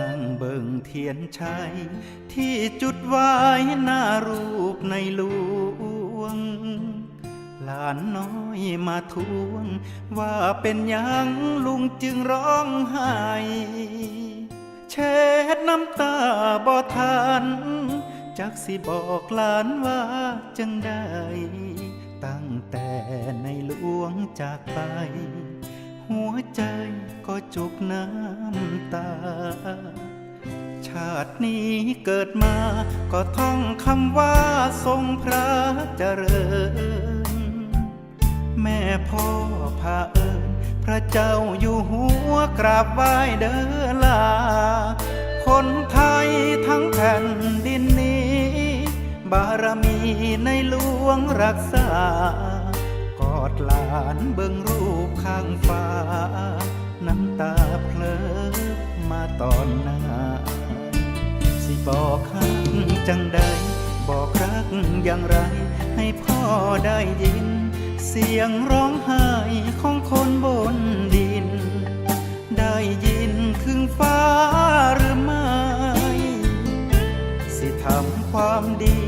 นั่งเบิ่งเทียนชัย ที่จุดไว้หน้ารูปในหลวง หลานน้อยมาทวง ว่าเป็นยังลุงจึงร้องไห้เช็ดน้ำตาบ่ทัน จักสิบอกหลานว่าจังได้ ตั้งแต่ในหลวงจากไป หัวใจก็จุกน้ำตา ชาตินี้เกิดมาก็ท่องคำว่าทรงพระเจริญ แม่พ่อพาเอิญพระเจ้าอยู่หัวกราบไหว้เดินลา คนไทยทั้งแผ่นดินนี้ บารมีในหลวงรักษาานเบิ่งรูปข้างฟ้า น้ำตาเพลอมาตอนหน้า สิบอกฮักจังใด บอกรักอย่างไร ให้พ่อได้ยิน เสียงร้องไห้ของคนบนดิน ได้ยินถึงฟ้าหรือไม่ สิทำความดี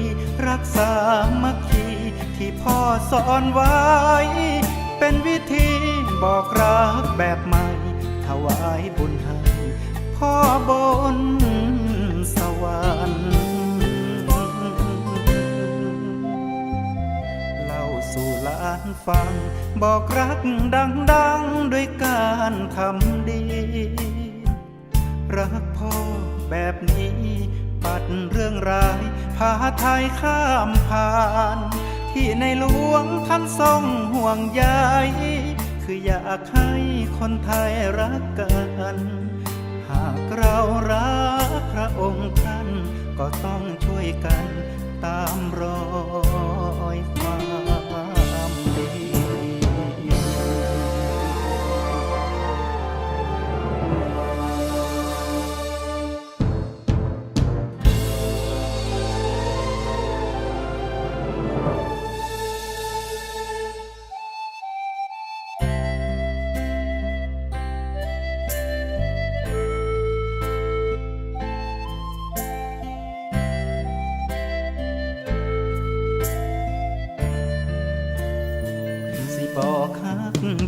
รักษามัคคีที่พ่อสอนไว้ แบบใหม่ถวายบุญให้พ่อบนสวรรค์เล่าสู่หลานฟัง บอกรักดังๆด้วยการทำดี รักพ่อแบบนี้ ปัดเรื่องร้ายพาไทยข้ามผ่าน ที่ในหลวงท่านทรงห่วงใย คืออยากให้คนไทยรักกัน หากเรารักพระองค์ท่านก็ต้องช่วยกันตามรอ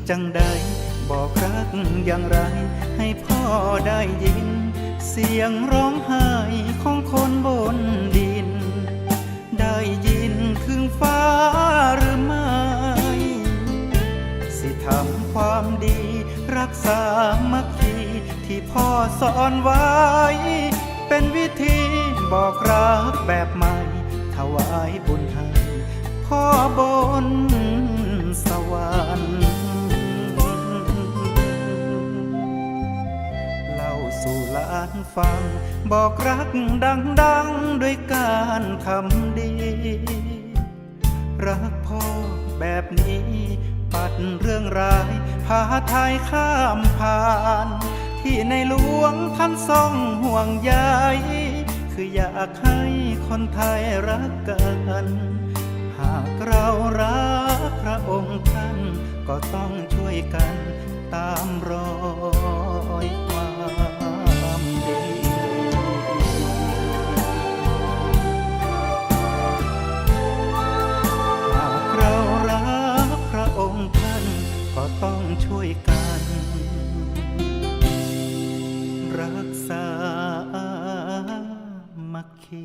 จังใดบอกรักอย่างไร ให้พ่อได้ยิน เสียงร้องไห้ของคนบนดิน ได้ยินถึงฟ้าหรือไม่ สิทำความดี รักษามัคคีที่พ่อสอนไว้ เป็นวิธีบอกรักแบบใหม่ถวายบุญให้พ่อบน ฟัง บอกรักดังๆด้วยการทำดี รักพ่อแบบนี้ ปัดเรื่องร้าย พาไทยข้ามผ่าน ที่ในหลวงท่านทรงห่วงใยคืออยากให้คนไทยรักกัน ช่วยกัน รักษามัคคี